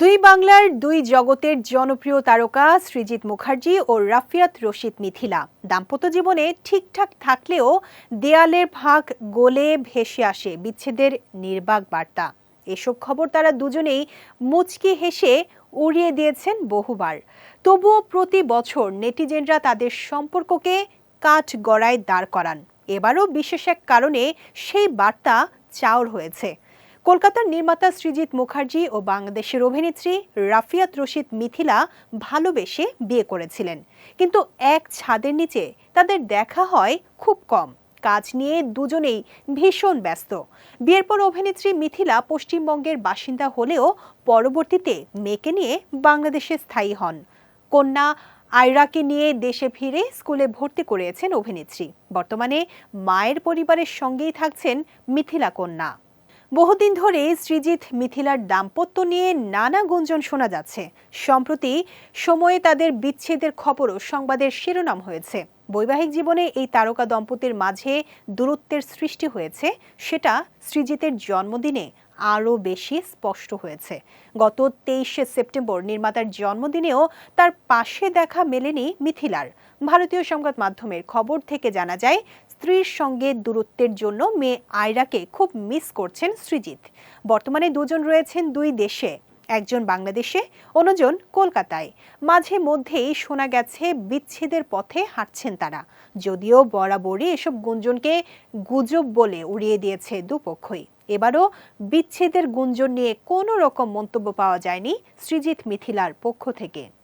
দুই বাংলার দুই জগতের জনপ্রিয় তারকা সৃজিত মুখার্জি ও রাফিয়াত রশিদ মিথিলা। দাম্পত্য জীবনে ঠিকঠাক থাকলেও দেয়ালের ভাগ গোলে ভেসে আসে বিচ্ছেদের নির্বাক বার্তা। এসব খবর তারা দুজনেই মুচকি হেসে উড়িয়ে দিয়েছেন বহুবার। তবুও প্রতি বছর নেটিজেনরা তাদের সম্পর্ককে কাঠ গড়ায় দাঁড় করান। এবারও বিশেষ এক কারণে সেই বার্তা চাওর হয়েছে। কলকাতার নির্মাতা সৃজিত মুখার্জি ও বাংলাদেশের অভিনেত্রী রাফিয়াত রশিদ মিথিলা ভালোবেসে বিয়ে করেছিলেন। কিন্তু এক ছাদের নিচে তাদের দেখা হয় খুব কম। কাজ নিয়ে দুজনেই ভীষণ ব্যস্ত। বিয়ের পর অভিনেত্রী মিথিলা পশ্চিমবঙ্গের বাসিন্দা হলেও পরবর্তীতে মেয়েকে নিয়ে বাংলাদেশে স্থায়ী হন। কন্যা আয়রাকে নিয়ে দেশে ফিরে স্কুলে ভর্তি করিয়েছেন অভিনেত্রী। বর্তমানে মায়ের পরিবারের সঙ্গেই থাকছেন মিথিলা কন্যা। বহুদিন ধরে শ্রীজিৎ মিথিলার দাম্পত্য নিয়ে নানা গুঞ্জন শোনা যাচ্ছে। সম্প্রতি সময়ে তাদের বিচ্ছেদের খবরও সংবাদের শিরোনাম হয়েছে। বৈবাহিক জীবনে এই তারকা দম্পতির মাঝে দূরত্বের সৃষ্টি হয়েছে, সেটা শ্রীজিতের জন্মদিনে আরও বেশি স্পষ্ট হয়েছে। গত তেইশে সেপ্টেম্বর নির্মাতার জন্মদিনেও তার পাশে দেখা মেলেনি মিথিলার। ভারতীয় সংবাদ মাধ্যমের খবর থেকে জানা যায়, স্ত্রীর সঙ্গে দূরত্বের জন্য মেয়ে আয়রাকে খুব মিস করছেন সৃজিত। বর্তমানে দুজন রয়েছেন দুই দেশে। একজন বাংলাদেশে, অন্যজন কলকাতায়। মাঝে মধ্যেই শোনা গেছে, বিচ্ছেদের পথে হাঁটছেন তারা। যদিও বরাবরই এসব গুঞ্জনকে গুজব বলে উড়িয়ে দিয়েছে দুপক্ষই। এবারও বিচ্ছেদের গুঞ্জন নিয়ে কোনো রকম মন্তব্য পাওয়া যায়নি সৃজিত মিথিলার পক্ষ থেকে।